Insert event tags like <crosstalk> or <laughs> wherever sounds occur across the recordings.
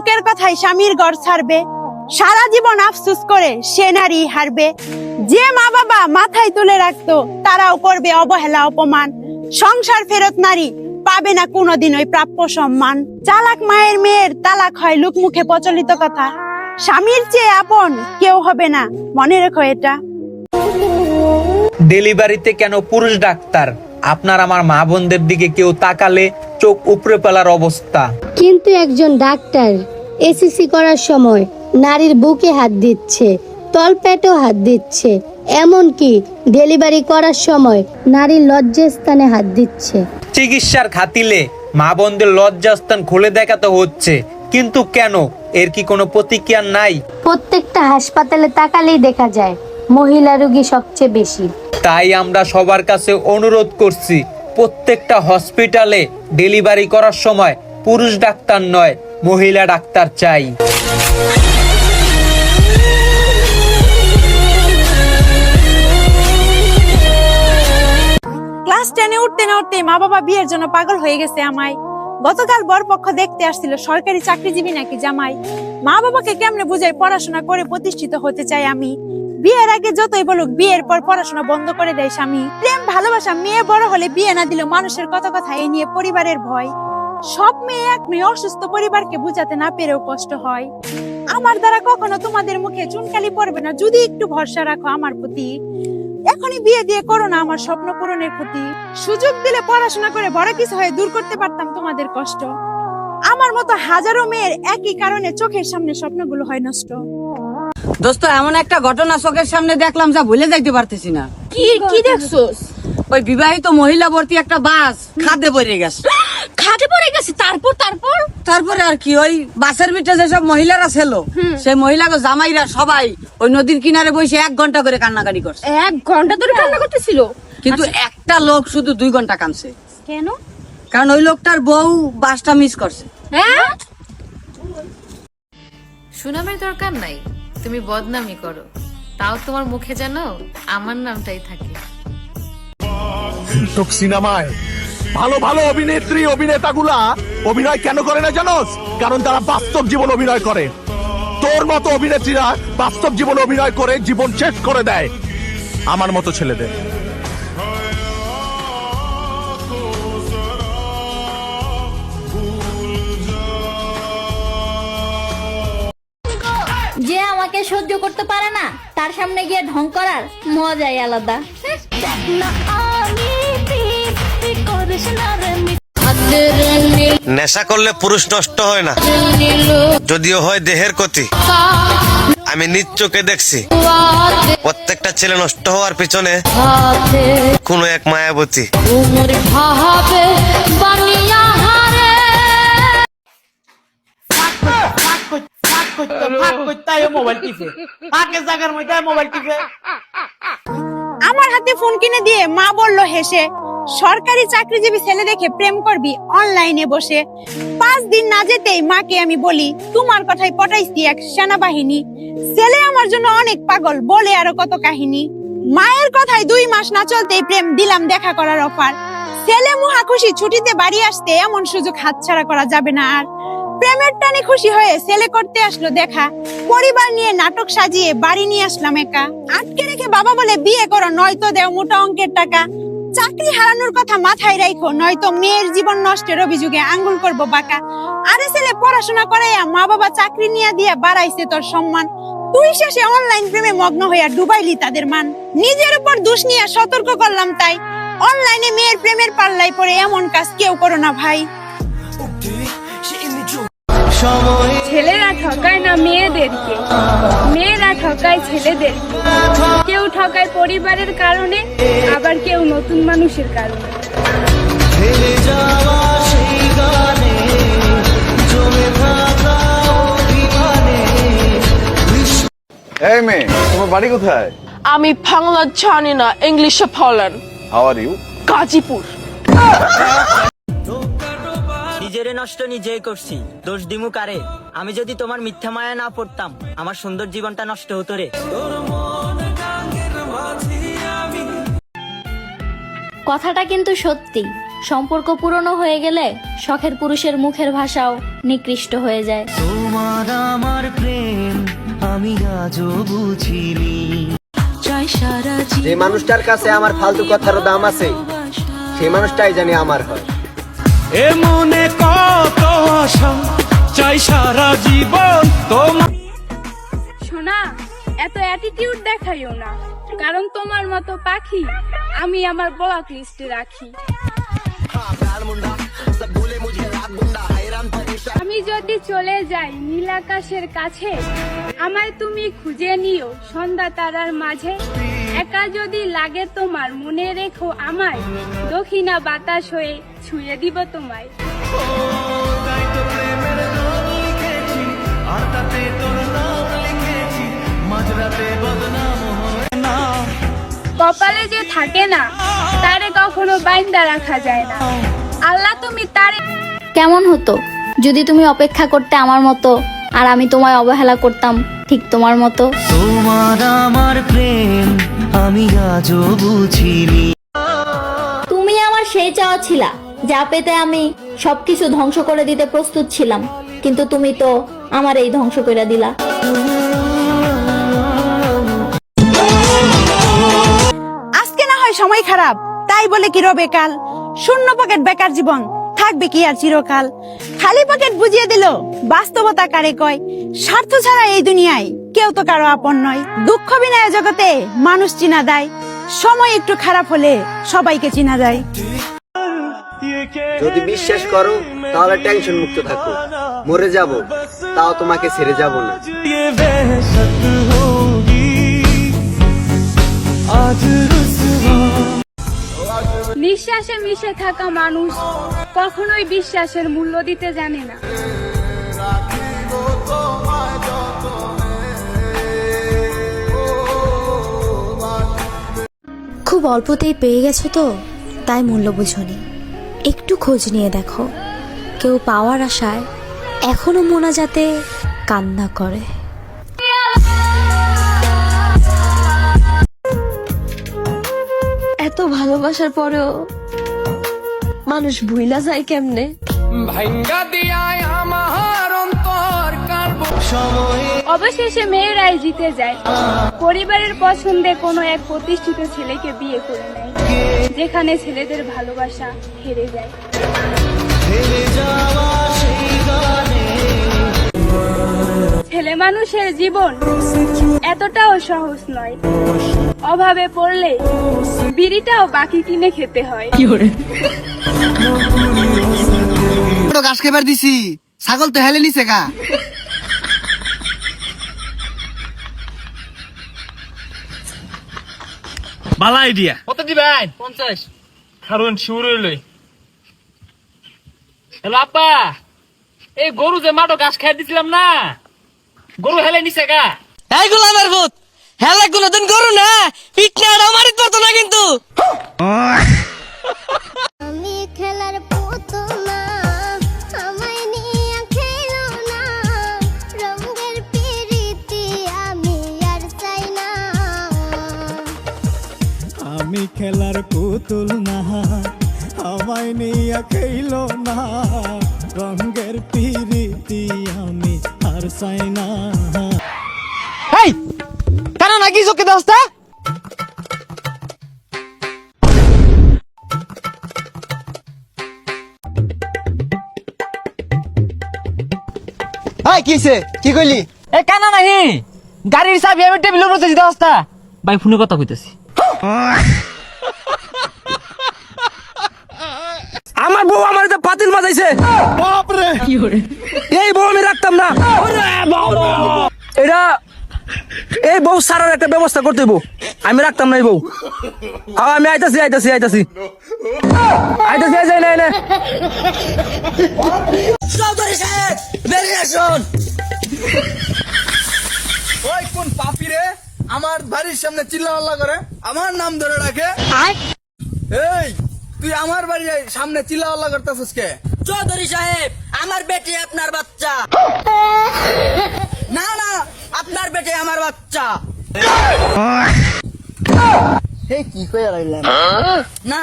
লোকের কথায় স্বামীর ঘর ছাড়বে। সারা জীবন আফসুস করে সে নারী হারবে। যে মা বাবা মাথায় তুলে রাখতো, তারাও করবে অবহেলা, অপমান। সংসার ফেরত নারী পাবে না কোনোদিন ওই প্রাপ্য সম্মান। চালাক মায়ের মেয়ের তালাক হয় লোকমুখে প্রচলিত কথা। স্বামীর চেয়ে আপন কেউ হবে না, মনে রেখো এটা। ডেলিভারিতে কেন পুরুষ ডাক্তার? আপনার আমার মা বোনদের দিকে কেউ তাকালে চোখ উপরে পেলার অবস্থা। কিন্তু একজন ডাক্তার এসিসি করার সময় নারীর বুকে হাত দিচ্ছে তলপেটেও হাত দিচ্ছে এমনকি ডেলিভারি করার সময় নারীর লজ্জাস্থানে হাত দিচ্ছে। চিকিৎসার খাতিলে মা বোনদের লজ্জাস্থান খুলে দেখাতে হচ্ছে কিন্তু কেন? এর কি কোনো প্রতিক্রিয়া নাই? প্রত্যেকটা হাসপাতালে তাকালেই দেখা যায় মহিলা রোগী সবচেয়ে বেশি। তাই আমরা সবার কাছে অনুরোধ করছি প্রত্যেকটা হসপিটালে ডেলিভারি করার সময় পুরুষ ডাক্তার নয়, মহিলা ডাক্তার চাই। ক্লাস টেনে উঠতে না উঠতে মা বাবা বিয়ের জন্য পাগল হয়ে গেছে আমায়। গতকাল বরপক্ষ দেখতে আসছিল, সরকারি চাকরিজীবী নাকি জামাই। মা বাবাকে কেমনে বুঝাই পড়াশোনা করে প্রতিষ্ঠিত হতে চাই আমি? বিয়ের আগে যতই বলুক, বিয়ের পর পড়াশোনা বন্ধ করে দেয় স্বামী। প্রেম, ভালোবাসা, মেয়ে বড় হলে বিয়ে না দিলেও মানুষের কথা কথা এই নিয়ে পরিবারের ভয়। সব মেয়ে এক মেয়ে অসুস্থ পরিবারকে বুঝাতে না পেরেও কষ্ট হয়। আমার দ্বারা কখনো তোমাদের মুখে চুনকালি পড়বে না, যদি একটু ভরসা রাখো আমার প্রতি। এখনই বিয়ে দিয়ে করো না আমার স্বপ্ন পূরণের ক্ষতি। সুযোগ দিলে পড়াশোনা করে বড় কিছু হয়ে দূর করতে পারতাম তোমাদের কষ্ট। আমার মতো হাজারো মেয়ের একই কারণে চোখের সামনে স্বপ্নগুলো হয় নষ্ট। দোস্ত এমন একটা ঘটনা চোখের সামনে দেখলাম যা ভুলে যাইতে পারতেছি না। কি কি দেখছোস? ওই বিবাহিত মহিলা ভর্তি একটা বাস খাদে পড়ে গেছে। খাটে পড়ে গেছে? তারপর তারপর? তারপরে আর কি ওই বাসের ভিতরে যেসব মহিলারা ছিল সেই মহিলাকে জামাইরা সবাই ওই নদীর কিনারে বসে এক ঘণ্টা করে কান্নাকাটি করছে। এক ঘণ্টা ধরে কান্না করতেছিল? কিন্তু একটা লোক শুধু দুই ঘণ্টা কামছে কেন? কারণ ওই লোকটার বউ বাসটা মিস করছে। হ্যাঁ? সুনামের দরকার নাই। তুমি বদনামি করো। তাও তোমার মুখে যেন আমার নামটাই থাকে। সিনেমায় ভালো ভালো অভিনেত্রী, অভিনেতাগুলা অভিনয় কেন করে না জানোস? কারণ তারা বাস্তব জীবন অভিনয় করে। তোর মতো অভিনেত্রীরা বাস্তব জীবন অভিনয় করে, জীবন শেষ করে দেয়। আমার মতো ছেলেদের। সহ্য করতে পারে না, তার সামনে গিয়ে ঢং করার মজাই আলাদা। নেশা করলে পুরুষ নষ্ট হয় না, যদিও হয় দেহের ক্ষতি। আমি নিজ চোখে দেখছি, প্রত্যেকটা ছেলে নষ্ট হওয়ার পিছনে কোনো এক মায়াবতী। আমার হাতে ফোন কিনে দিয়ে মা বলল হেসে সরকারি চাকরিজীবী ছেলে দেখে প্রেম করবি অনলাইনে বসে। পাঁচ দিন না যেতেই মাকে আমি বলি তোমার কথাই পটাইছি এক সেনাবাহিনী। ছেলে আমার জন্য অনেক পাগল বলে আরও কত কাহিনী। মায়ের কথায় দুই মাস না চলতেই প্রেম দিলাম দেখা করার অফার ছেলে মুহা খুশি ছুটিতে বাড়ি আসতে এমন সুযোগ হাতছাড়া করা যাবে না আর। প্রেমের টানে খুশি হয়ে ছেলে করতে আসলো, দেখা। পরিবার নিয়ে নাটক সাজিয়ে বাড়ি নিয়ে আসলাম একা। আটকে রেখে বাবা বলে, বিয়ে করো, নয়তো দেও মোটা অঙ্কের টাকা। চাকরি হারানোর কথা মাথায় রাখো নয়তো মেয়ের জীবন নষ্টের অভিযোগে আঙ্গুল করব বাঁকা। আরে ছেলে, পড়াশোনা করাইয়া মা বাবা চাকরি নিয়ে দিয়া বাড়াইছে তোর সম্মান। তুই শেষে অনলাইন প্রেমে মগ্ন হইয়া ডুবাইলি তাদের মান। নিজের উপর দোষ নিয়ে সতর্ক করলাম তাই। অনলাইনে মেয়ের প্রেমের পাল্লায় পড়ে এমন কাজ কেউ করো না ভাই। ছেলেরা ঠকায় না মেয়েদেরকে। মেয়েরা ঠকায় ছেলেদের। কেউ ঠকায় পরিবারের কারণে আবার কেউ নতুন মানুষের কারণে। এই মেয়ে তোমার বাড়ি কোথায়? আমি বাংলা জানি না ইংলিশে বলেন। How are you Gazipur. <laughs> নিজেরে নষ্ট নিজেই করছি। দোষ দিমু কারে? আমি যদি তোমার মিথ্যা মায়া না পড়তাম আমার সুন্দর জীবনটা নষ্ট হতো রে। কথাটা কিন্তু সত্যি। সম্পর্ক পুরনো হয়ে গেলে শখের পুরুষের মুখের ভাষাও নিকৃষ্ট হয়ে যায়। তোমার আমার প্রেম আমি আজও বুঝিনি। চাই সারা যে মানুষটার কাছে আমার ফালতু কথার দাম আছে সেই মানুষটাই জানি আমার হয়। এ মনে কত আশা, চাই সারা জীবন তোমার শোনা এত অ্যাটিটিউড দেখাইও না। কারণ তোমার মতো পাখি আমি আমার ব্লক লিস্টে রাখি। আমি যদি চলে যাই নীল আকাশের কাছে, আমায় তুমি খুঁজে নিও সন্ধ্যা তারার মাঝে। একা যদি লাগে তোমার মনে রেখো আমায়। দক্ষিণা বাতাস হয়ে ছুঁয়ে দিব তোমায়। আর তাতে তোর নাম লিখেছি মাঝরাতে বদনাম না কপালে যে থাকে না তারে কখনো বাইন্দা রাখা যায় না। আল্লাহ তুমি তারে কেমন হতো? যদি তুমি অপেক্ষা করতে আমার মতো আর আমি তোমায় অবহেলা করতাম ঠিক তোমার মতো। তোমার আমার প্রেম আমি আজও বুঝিনি। তুমি আমার সেই চাওয়া ছিলা যা পেতে আমি সবকিছু ধ্বংস করে দিতে প্রস্তুত ছিলাম। কিন্তু তুমি তো আমার এই ধ্বংস করে দিলা। আজকে না হয় সময় খারাপ তাই বলে কি রবে কাল? শূন্য পকেট বেকার জীবন থাকবে কি আর চিরকাল? খালি পকেট বুঝিয়ে দিল বাস্তবতা কারে কয়? স্বার্থ ছাড়া এই দুনিয়ায় কেউ তো কারও আপন নয়। দুঃখ বিনয় জগতে মানুষ চিনা দেয় সময় একটু খারাপ হলে সবাইকে চিনা যায়। যদি বিশ্বাস করো তাহলে টেনশন মুক্ত থাকো। মরে যাব তাও তোমাকে ছেড়ে যাব না। নিঃশ্বাসে মিশে থাকা মানুষ কখনোই বিশ্বাসের মূল্য দিতে জানে না। খুব অল্পতেই পেয়ে গেছো তো? তাই মূল্য বুঝনি একটু খোঁজ নিয়ে দেখো। কেউ পাওয়ার আশায় এখনও মোনা যাতে কান্না করে। এত ভালোবাসার পরেও মানুষ ভুইলা যায় কেমনে? ভাঙ্গা দিয়ায় আমার অন্তর কারব সময় অবশেষে মেয়েরাই জিতে যায়। পরিবারের পছন্দে কোনো এক প্রতিষ্ঠিত ছেলেকে বিয়ে করে নেয় যেখানে ছেলেদের ভালোবাসা হেরে যায়। ফেলে যাওয়া সেই গানে ছেলে মানুষের জীবন এতটাও সহজ নয়। অভাবে পড়লে বিড়িটাও বাকি কিনে খেতে হয়। গাছ খেবার দিছি ছাগল তো হেলে নিছে গা। বালা দিয়া। কত দিবেন? পঞ্চাশ। কারণ শিউর লই হ্যালো আপা এই গরু যে মাটো গাছ খাই দিছিলাম না গরু হেলে নিছে গা। এই গোলামের ভূত হেলে গুলো দিন গরু না পিটনা মারিত পারতো না কিন্তু। আমি খেলার চাই না। এই কেন নাকি চোখে দস্তা হাই কিছে কি কইলি? এ কানা নাহি? গাড়ির চাবি আমি টেবিলের উপর দিতে দস্তা ভাই ফোনে কথা কইতাছি। আমার বউ আমার তো পাতিল মাজাইছে বাপরে! এই বউ আমি রাখতাম না। এটা এই বউ সারার একটা ব্যবস্থা করতে বউ আমি রাখতাম না এই বউ। হ্যাঁ আমি আইতাছি আইতাছি আইতাছি। আইতাছি আইতাছি না না চৌধুরী সাহেব বেরিয়ে আসুন। ওই কোন পাপি রে? আমার বাড়ির সামনে চিল্লা পাল্লা করে। আমার নাম ধরে রাখে। এই তুই আমার বাড়ির সামনে চিল্লা পাল্লা করতেছিস কে? চৌধুরী সাহেব আমার বেটি আপনার বাচ্চা। না না আপনার বেটি আমার বাচ্চা। কি না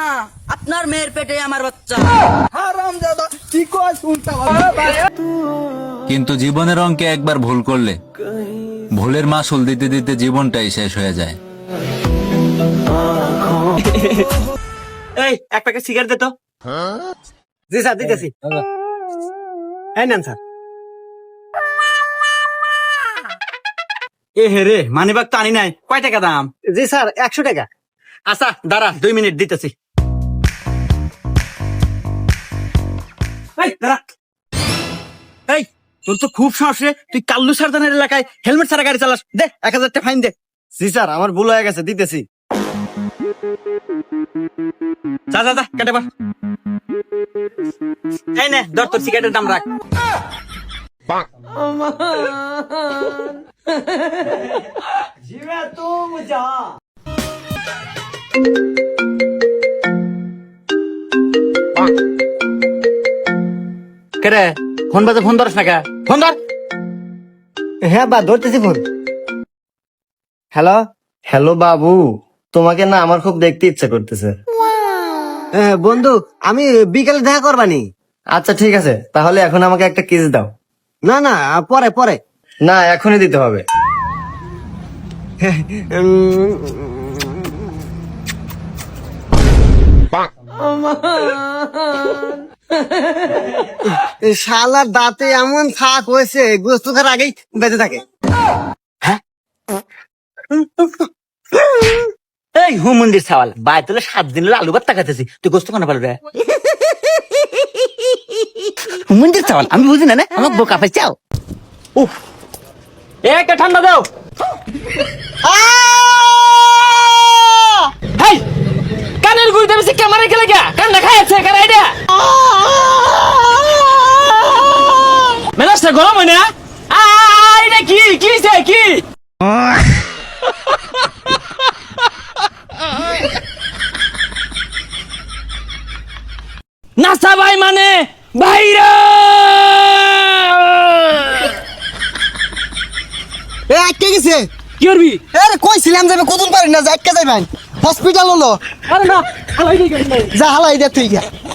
আপনার আপনার মেয়ের পেটে আমার বাচ্চা। হারাম দাদা কি কয় শুনতে কিন্তু জীবনের অঙ্কে একবার ভুল করলে ভুলের মাসুল দিতে দিতে জীবনটাই শেষ হয়ে যায়। এই এক প্যাকেট সিগারেট দে তো। জি স্যার দিতেছি। নেন স্যার। এ হে রে মানিবাগ তো আনি নাই। কয় টাকা দাম? জি স্যার একশো টাকা। আচ্ছা দাঁড়া দুই মিনিট দিতেছি। এই দাঁড়া। এই তোর তো খুব সাহস রে। তুই কাল্লু সারদানের এলাকায় হেলমেট ছাড়া গাড়ি চালাস। দে এক হাজার টাকা ফাইন দে। জি স্যার আমার ভুল হয়ে গেছে দিতেছি। যা যা যা কেটে পর এই নে, ধর তোর সিগারেটের দাম রাখ। ফোন বাজে, ফোন ধরস না কে? ফোন ধর। হ্যাঁ বা, ধরতেছি ফোন। হ্যালো? হ্যালো বাবু, তোমাকে না আমার খুব দেখতে ইচ্ছা করতেছে। বন্ধু আমি বিকেলে দেখা করবানি। আচ্ছা ঠিক আছে। তাহলে এখন আমাকে একটা কিস দাও। না না পরে পরে। না এখনই দিতে হবে। শালার দাঁতে এমন থাক হয়েছে গোস্ত খার আগেই বেঁচে থাকে। হ্যাঁ? এই হু মন্দির ছাওয়াল। বাই তোলে সাত দিন আলু ভাত তাকাতেছি। তুই গোস্ত কেন পারবে মন্দির ছাওয়াল আমি বুঝি না আমার বোকা পাই চাও উফ একটা ঠান্ডা দাও। হেই! কানের গুড়ি দেবে ক্যামেরা খেলে গা কান্না খাইছে কারা এটা? মেজাজটা গরম হয় না? আ, এটা কি? কি কি নাসা ভাই মানে বাইরা এ আটকে গেছে কি করবি? আরে কইছিলাম যাবে কতদিন পারি না আটকে যাইবেন। হসপিটাল হলো। আরে না হালাই যা হালাই দে তুই গা